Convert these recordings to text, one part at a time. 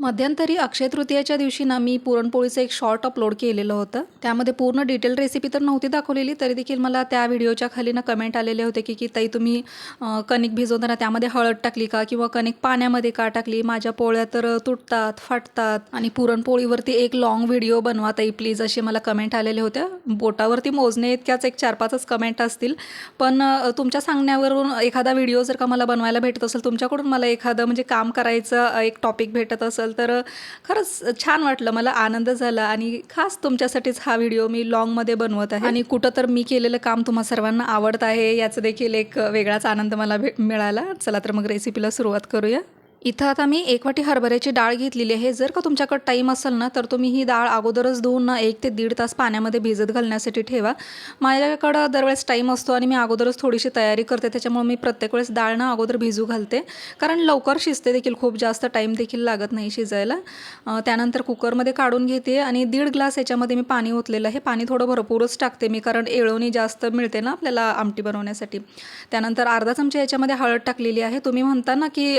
मध्यंतरी अक्षय तृतीयाच्या दिवशी ना मी पुरणपोळीचं एक शॉर्ट अपलोड केलेलं होतं. त्यामध्ये पूर्ण डिटेल रेसिपी तर नव्हती दाखवलेली तरी देखील मला त्या व्हिडिओच्या खाली ना कमेंट आलेले होते की की ताई तुम्ही कणिक भिजवताना त्यामध्ये हळद टाकली का किंवा कणिक पाण्यामध्ये का टाकली? माझ्या पोळ्या तर तुटतात फाटतात. आणि पुरणपोळीवरती एक लाँग व्हिडिओ बनवा ताई प्लीज असे मला कमेंट आलेले होत्या बोटावरती मोजणे इतक्याच एक चार पाचच कमेंट असतील. पण तुमच्या सांगण्यावरून एखादा व्हिडिओ जर का मला बनवायला भेटत असेल तुमच्याकडून मला एखादं म्हणजे काम करायचं एक टॉपिक भेटत असेल तर खरंच छान वाटलं. मला आनंद झाला आणि खास तुमच्यासाठीच हा व्हिडिओ मी लॉंगमध्ये बनवत आहे. आणि कुठं तर मी केलेलं काम तुम्हा सर्वांना आवडत आहे याचं देखील एक वेगळाच आनंद मला भे मिळाला. चला तर मग रेसिपीला सुरुवात करूया. इथं आता मी एक वाटी हरभऱ्याची डाळ घेतलेली आहे. जर का तुमच्याकडे टाईम असेल ना तर तुम्ही ही डाळ अगोदरच धुवून ना एक ते दीड तास पाण्यामध्ये भिजत घालण्यासाठी ठेवा. माझ्याकडं दरवेळेस टाईम असतो आणि मी अगोदरच थोडीशी तयारी करते. त्याच्यामुळे मी प्रत्येक वेळेस डाळ ना अगोदर भिजू घालते. कारण लवकर शिजते देखील खूप जास्त टाईम देखील लागत नाही शिजायला. त्यानंतर कुकरमध्ये काढून घेते आणि दीड ग्लास याच्यामध्ये मी पाणी ओतलेलं आहे. पाणी थोडं भरपूरच टाकते मी कारण एळवणी जास्त मिळते ना आपल्याला आमटी बनवण्यासाठी. त्यानंतर अर्धा चमचा याच्यामध्ये हळद टाकलेली आहे. तुम्ही म्हणता ना की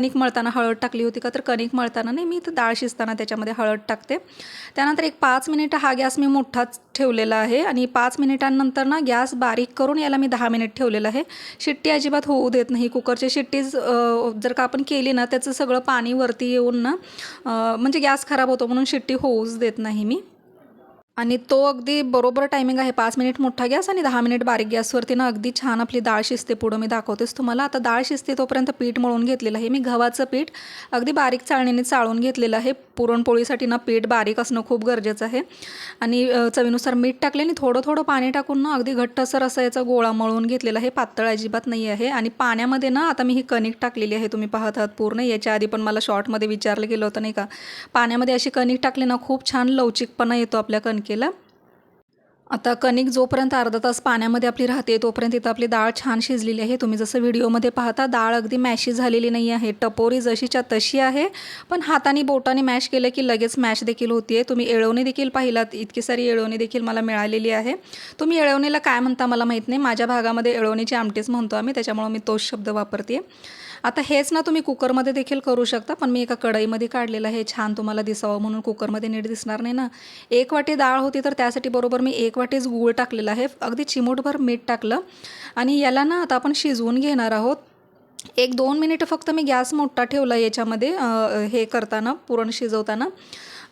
कणिक मळताना हळद टाकली होती का तर कणिक मळताना नाही मी इथं डाळ शिजताना त्याच्यामध्ये हळद टाकते. त्यानंतर एक पाच मिनिटं हा गॅस मी मोठाच ठेवलेला आहे आणि पाच मिनिटांनंतर ना गॅस बारीक करून याला मी दहा मिनिट ठेवलेला आहे. शिट्टी अजिबात होऊ देत नाही कुकरची शिट्टीज जर का आपण केली ना त्याचं सगळं पाणी वरती येऊन ना म्हणजे गॅस खराब होतो म्हणून शिट्टी होऊच देत नाही मी. आणि तो अगदी बरोबर टायमिंग आहे. पाच मिनिट मोठा गॅस आणि दहा मिनिट बारीक गॅसवरती ना अगदी छान आपली डाळ शिजते पुढं मी दाखवतेच तुम्हाला. आता डाळ शिजते तोपर्यंत पीठ मळून घेतलेलं आहे. मी गव्हाचं पीठ अगदी बारीक चाळणीने चाळून घेतलेलं आहे. पुरणपोळीसाठी ना पीठ बारीक असणं खूप गरजेचं आहे. आणि चवीनुसार मीठ टाकले आणि थोडं थोडं पाणी टाकून ना अगदी घट्टसर असा याचा गोळा मळून घेतलेला आहे. पातळ अजिबात नाही आहे. आणि पाण्यामध्ये ना आता मी ही कणिक टाकलेली आहे. तुम्ही पाहत आहात पूर्ण. याच्या आधी पण मला शॉर्टमध्ये विचारलं गेलं होतं नाही का? पाण्यामध्ये अशी कणिक टाकली ना खूप छान लवचिकपणा येतो आपल्या केलं. आता कणिक जोपर्यंत अर्धा तास पाण्यामध्ये आपली राहते तोपर्यंत इथं आपली डाळ छान शिजलेली आहे. तुम्ही जसं व्हिडिओमध्ये पाहता डाळ अगदी मॅशी झालेली नाही आहे. टपोरी जशीच्या तशी आहे पण हाताने बोटाने मॅश केलं की लगेच मॅश देखील होती आहे तुम्ही एळवणी देखील पाहिलात इतकी सारी एळवणी देखील मला मिळालेली आहे. तुम्ही एळवणीला काय म्हणता मला माहीत नाही. माझ्या भागामध्ये एळवणीची आमटीच म्हणतो आम्ही त्याच्यामुळं मी तोच शब्द वापरते आता हेच ना तुम्ही कुकरमध्ये देखील करू शकता पण मी एका कढईमध्ये काढलेलं आहे. छान तुम्हाला दिसावं म्हणून कुकरमध्ये नीट दिसणार नाही ना. एक वाटी डाळ होती तर त्यासाठी बरोबर मी एक वाटीच गूळ टाकलेला आहे. अगदी चिमूटभर मीठ टाकलं. आणि याला ना आता आपण शिजवून घेणार आहोत. एक दोन मिनिटं फक्त मी गॅस मोठा ठेवला याच्यामध्ये हे करताना पुरण शिजवताना.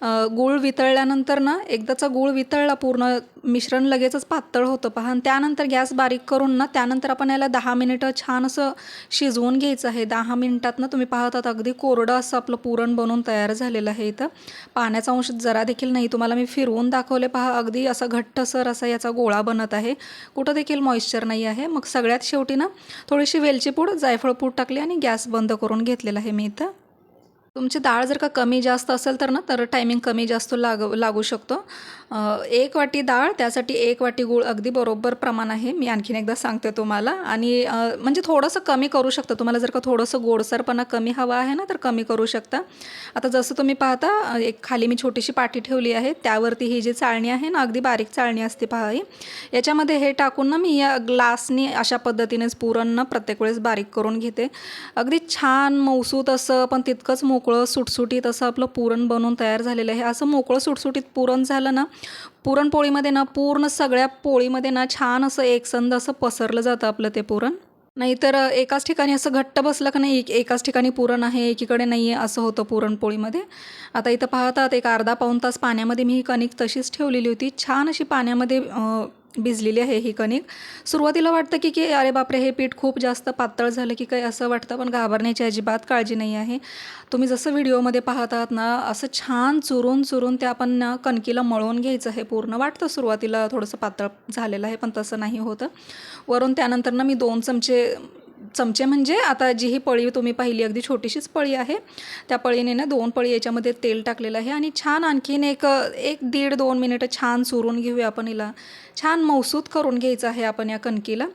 गूळ वितळल्यानंतर ना एकदाचा गूळ वितळला पूर्ण मिश्रण लगेचच पातळ होतं पहा. आणि त्यानंतर गॅस बारीक करून ना त्यानंतर आपण याला दहा मिनिटं छान असं शिजवून घ्यायचं आहे. दहा मिनिटात ना तुम्ही पाहतात अगदी कोरडं असं आपलं पुरण बनवून तयार झालेलं आहे इथं. पाण्याचा अंश जरा देखील नाही तुम्हाला मी फिरवून दाखवले पहा. अगदी असा घट्टसर असा याचा गोळा बनत आहे. कुठं देखील मॉइश्चर नाही आहे. मग सगळ्यात शेवटी ना थोडीशी वेलची पूड जायफळ पूड टाकली आणि गॅस बंद करून घेतलेला आहे मी इथं. तुमची डाळ जर का कमी जास्त असेल तर ना तर टायमिंग कमी जास्त लाग लागू शकतो. एक वाटी डाळ त्यासाठी एक वाटी गूळ अगदी बरोबर प्रमाण आहे. मी आणखीन एकदा सांगते तुम्हाला. आणि म्हणजे थोडंसं कमी करू शकता. तुम्हाला जर का थोडंसं गोडसरपणा कमी हवा आहे ना तर कमी करू शकता. आता जसं तुम्ही पाहता एक खाली मी छोटीशी पाटी ठेवली आहे. त्यावरती ही जी चाळणी आहे ना अगदी बारीक चाळणी असते पहा ही. याच्यामध्ये हे टाकून ना मी या ग्लासनी अशा पद्धतीनेच पुरण ना प्रत्येक वेळेस बारीक करून घेते. अगदी छान मौसूत असं पण तितकंच मोकळं मोकळं सुटसुटीत असं आपलं पुरण बनवून तयार झालेलं आहे. असं मोकळं सुटसुटीत पुरण झालं ना पुरणपोळीमध्ये ना पूर्ण सगळ्या पोळीमध्ये ना छान असं एकसंध असं पसरलं जातं आपलं ते पुरण. नाहीतर एकाच ठिकाणी असं घट्ट बसलं का नाही एक एकाच ठिकाणी पुरण आहे एकीकडे नाही आहे असं होतं पुरणपोळीमध्ये. आता इथं पाहतात एक अर्धा पाऊण तास पाण्यामध्ये मी ही कणिक तशीच ठेवलेली होती. छान अशी पाण्यामध्ये भिजलेली आहे ही कणिक. सुरुवातीला वाटतं की की अरे बापरे हे पीठ खूप जास्त पातळ झालं की काय असं वाटतं पण घाबरण्याची अजिबात काळजी नाही आहे. तुम्ही जसं व्हिडिओमध्ये पाहत आहात ना असं छान चुरून चुरून ते आपण ना कणकीला मळून घ्यायचं आहे पूर्ण वाटतं. सुरुवातीला थोडंसं पातळ झालेलं आहे पण तसं नाही होतं. वरून त्यानंतर ना मी दोन चमचे चमचे म्हणजे आता जी ही पळी तुम्ही पाहिली अगदी छोटीशीच पळी आहे. त्या पळीने ना दोन पळी याच्यामध्ये तेल टाकलेलं आहे आणि छान आणखीन एक एक दीड दोन मिनिटं छान चुरून घेऊया आपण हिला. छान मौसूत करून घ्यायचं आहे आपण या कणकीला.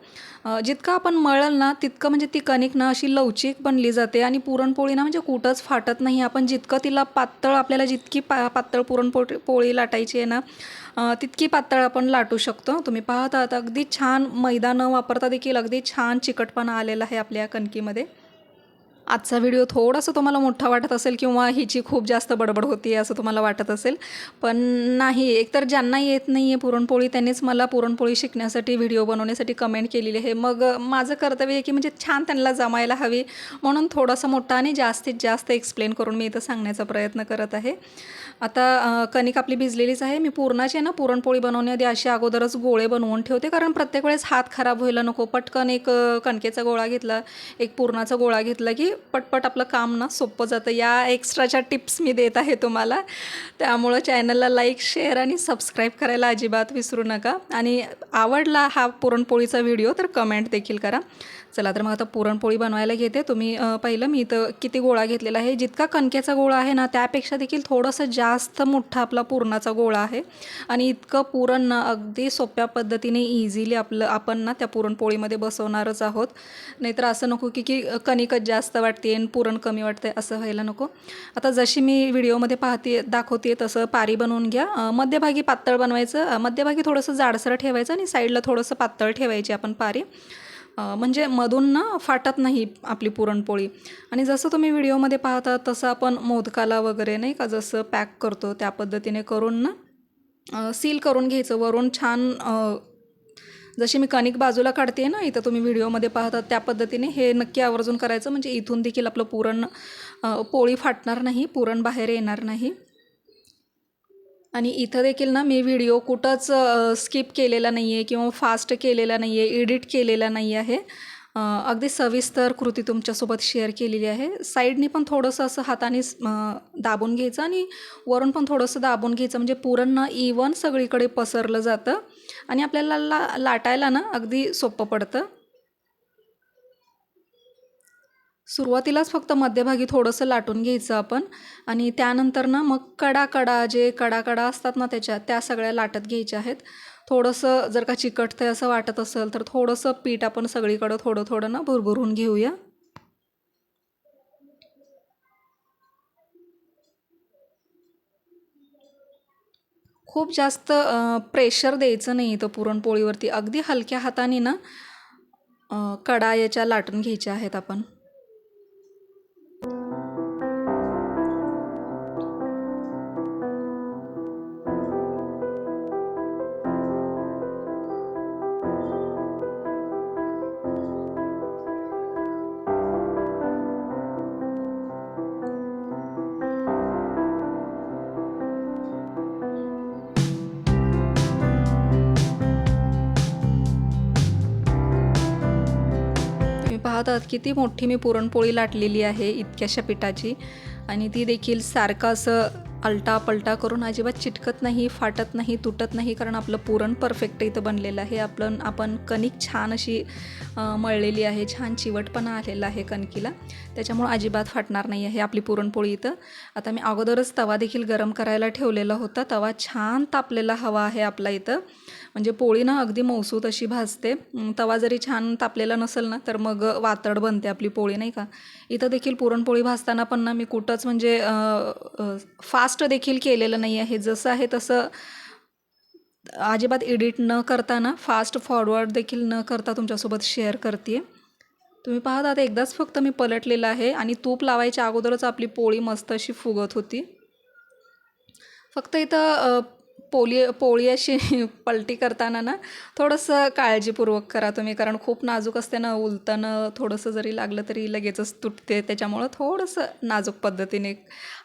जितकं आपण मळल ना तितकं म्हणजे ती कणिक ना अशी लवचिक बनली जाते आणि पुरणपोळी ना म्हणजे कुठंच फाटत नाही. आपण जितकं तिला पातळ आपल्याला जितकी पा पातळ पुरणपोळी पोळी लाटायची आहे ना तितकी पातळ आपण लाटू शकतो. तुम्ही पाहत आहात अगदी छान मैदा न वापरता देखील अगदी छान चिकटपणा आलेला आहे आपल्या कणकीमध्ये. आजचा व्हिडिओ थोडासा तुम्हाला मोठा वाटत असेल किंवा हिची खूप जास्त बडबड होती असं तुम्हाला वाटत असेल. पण नाही एकतर ज्यांना येत नाही आहे पुरणपोळी त्यांनीच मला पुरणपोळी शिकण्यासाठी व्हिडिओ बनवण्यासाठी कमेंट केलेली आहे. मग माझं कर्तव्य आहे की म्हणजे छान त्यांना जमायला हवी म्हणून थोडासा मोठा आणि जास्तीत जास्त एक्सप्लेन करून मी इथं सांगण्याचा प्रयत्न करत आहे. आता कणिक आपली भिजलेलीच आहे. मी पूर्णाची आहे ना पुरणपोळी बनवण्याआधी अशी अगोदरच गोळे बनवून ठेवते. कारण प्रत्येक वेळेस हात खराब व्हायला नको. पटकन एक कणकेचा गोळा घेतला एक पुरणाचा गोळा घेतला की पटपट आपलं काम ना सोपं जातं. या एक्स्ट्राच्या टिप्स मी देत आहे तुम्हाला त्यामुळं चॅनलला लाईक शेअर आणि सबस्क्राईब करायला अजिबात विसरू नका. आणि आवडला हा पुरणपोळीचा व्हिडिओ तर कमेंट देखील करा. चला तर मग आता पुरणपोळी बनवायला घेते. तुम्ही पहिलं मी इथं किती गोळा घेतलेला आहे. जितका कणकेचा गोळा आहे ना त्यापेक्षा देखील थोडंसं जास्त मोठा आपला पुरणाचा गोळा आहे. आणि इतकं पुरण ना अगदी सोप्या पद्धतीने इझिली आपलं आपण ना त्या पुरणपोळीमध्ये बसवणारच आहोत. नाहीतर असं नको की की कणिकच जास्त वाटते आणि पुरण कमी वाटते असं व्हायला नको. आता जशी मी व्हिडिओमध्ये पाहते दाखवते तसं पारी बनवून घ्या. मध्यभागी पातळ बनवायचं. मध्यभागी थोडंसं जाडसर ठेवायचं आणि साईडला थोडंसं पातळ ठेवायची आपण पारी. म्हणजे मधून ना फाटत नाही आपली पुरणपोळी. आणि जसं तुम्ही व्हिडिओमध्ये पाहता तसं आपण मोदकाला वगैरे नाही का जसं पॅक करतो त्या पद्धतीने करून ना सील करून घ्यायचं. वरून छान जशी मी कणिक बाजूला काढते ना इथं तुम्ही व्हिडिओमध्ये पाहतात त्या पद्धतीने हे नक्की आवर्जून करायचं. म्हणजे इथून देखील आपलं पुरण पोळी फाटणार नाही पुरण बाहेर येणार नाही. आणि इथं देखील ना मी व्हिडिओ कुठंच स्किप केलेला नाही आहे किंवा फास्ट केलेला नाही आहे एडिट केलेला नाही आहे अगदी सविस्तर कृती तुमच्यासोबत शेअर केलेली आहे. साईडने पण थोडंसं असं हाताने दाबून घ्यायचं आणि वरून पण थोडंसं दाबून घ्यायचं. म्हणजे पुरण इवन सगळीकडे पसरलं जातं आणि आपल्याला ला लाटायला ना अगदी सोपं पडतं. सुरुवातीलाच फक्त मध्यभागी थोडंसं लाटून घ्यायचं आपण आणि त्यानंतर ना मग कडा कडा जे कडा कडा असतात ना त्याच्या त्या सगळ्या लाटत घ्यायच्या आहेत. थोडंसं जर का चिकटतं असं वाटत असेल तर थोडंसं पीठ आपण सगळीकडं थोडं थोडं ना भुरभुरून घेऊया. खूप जास्त प्रेशर द्यायचं नाही तर पुरणपोळीवरती. अगदी हलक्या हाताने ना कडायाच्या कडा याच्या लाटून घ्यायच्या आहेत आपण. पाहतात किती मोठी मी पुरणपोळी लाटलेली आहे इतक्याशा पिठाची. आणि ती देखील सारखं असं अलटा पलटा करून अजिबात चिटकत नाही फाटत नाही तुटत नाही कारण आपलं पुरण परफेक्ट इथं बनलेलं आहे. आपलं आपण कणिक छान अशी मळलेली आहे छान चिवटपणा आलेला आहे कणकीला. त्याच्यामुळं अजिबात फाटणार नाही आहे आपली पुरणपोळी इथं. आता मी अगोदरच तवा देखील गरम करायला ठेवलेला होता. तवा छान तापलेला हवा आहे आपला इथं. म्हणजे पोळी ना अगदी मौसूत अशी भाजते. तवा जरी छान तापलेला नसेल ना तर मग वातड बनते आपली पोळी नाही का? इथं देखील पुरणपोळी भाजताना पण ना मी कुठंच म्हणजे फास्ट देखील केलेलं नाही आहे. जसं आहे तसं अजिबात एडिट न करताना फास्ट फॉरवर्ड देखील न करता तुमच्यासोबत शेअर करते तुम्ही पाहत आता एकदाच फक्त मी पलटलेलं आहे आणि तूप लावायच्या अगोदरच आपली पोळी मस्त अशी फुगत होती. फक्त इथं पोली पोळी अशी पलटी करताना ना थोडंसं काळजीपूर्वक करा तुम्ही कारण खूप नाजूक असते ना उलतानं थोडंसं जरी लागलं तरी लगेचच तुटते त्याच्यामुळं थोडंसं नाजूक पद्धतीने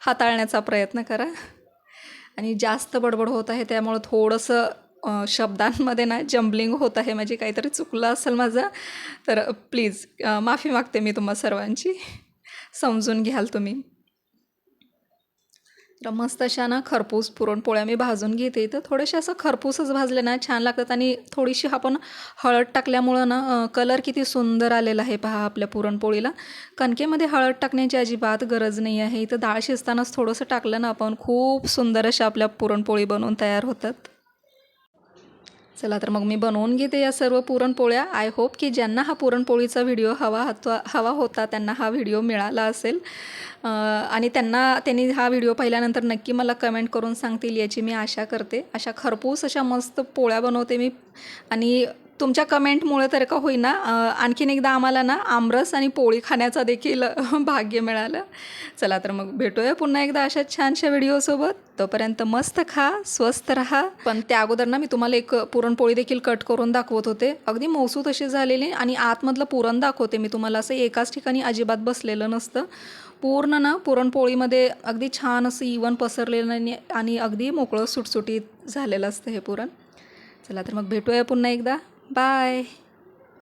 हाताळण्याचा प्रयत्न करा. आणि जास्त बडबड होत आहे त्यामुळं थोडंसं शब्दांमध्ये ना जम्बलिंग होत आहे माझी काहीतरी चुकलं असेल माझं तर प्लीज माफी मागते मी तुम्हा सर्वांची. समजून घ्याल तुम्ही. तर मस्त अशा ना खरपूस पुरणपोळ्या मी भाजून घेते तर थोडेसे असं खरपूसच भाजले ना छान लागतात. आणि थोडीशी आपण हळद टाकल्यामुळं ना कलर किती सुंदर आलेला आहे पहा आपल्या पुरणपोळीला. कणकेमध्ये हळद टाकण्याची अजिबात गरज नाही आहे. इथं डाळ शिजतानाच थोडंसं टाकलं ना आपण खूप सुंदर अशा आपल्या पुरणपोळी बनवून तयार होतात. चला तर मग मी बनवून घेते या सर्व पुरणपोळ्या. आय होप की ज्यांना हा पुरणपोळीचा व्हिडिओ हवा हवा हवा होता त्यांना हा व्हिडिओ मिळाला असेल. आणि त्यांना त्यांनी हा व्हिडिओ पाहिल्यानंतर नक्की मला कमेंट करून सांगतील याची मी आशा करते. अशा खरपूस अशा मस्त पोळ्या बनवते मी. आणि तुमच्या कमेंटमुळे तर का होईना आणखीन एकदा आम्हाला ना आमरस आणि पोळी खाण्याचा देखील भाग्य मिळालं. चला तर मग भेटूया पुन्हा एकदा अशा छानशा व्हिडिओसोबत. तोपर्यंत मस्त खा स्वस्त राहा. पण त्या अगोदर ना मी तुम्हाला एक पुरणपोळी देखील कट करून दाखवत होते. अगदी मौसू अशी झालेली आणि आतमधलं पुरण दाखवते मी तुम्हाला. असं एकाच ठिकाणी अजिबात बसलेलं नसतं. पूर्ण ना पुरणपोळीमध्ये अगदी छान असं इवन पसरलेलं आणि आणि अगदी मोकळं सुटसुटीत झालेलं असतं हे पुरण. चला तर मग भेटूया पुन्हा एकदा. Bye.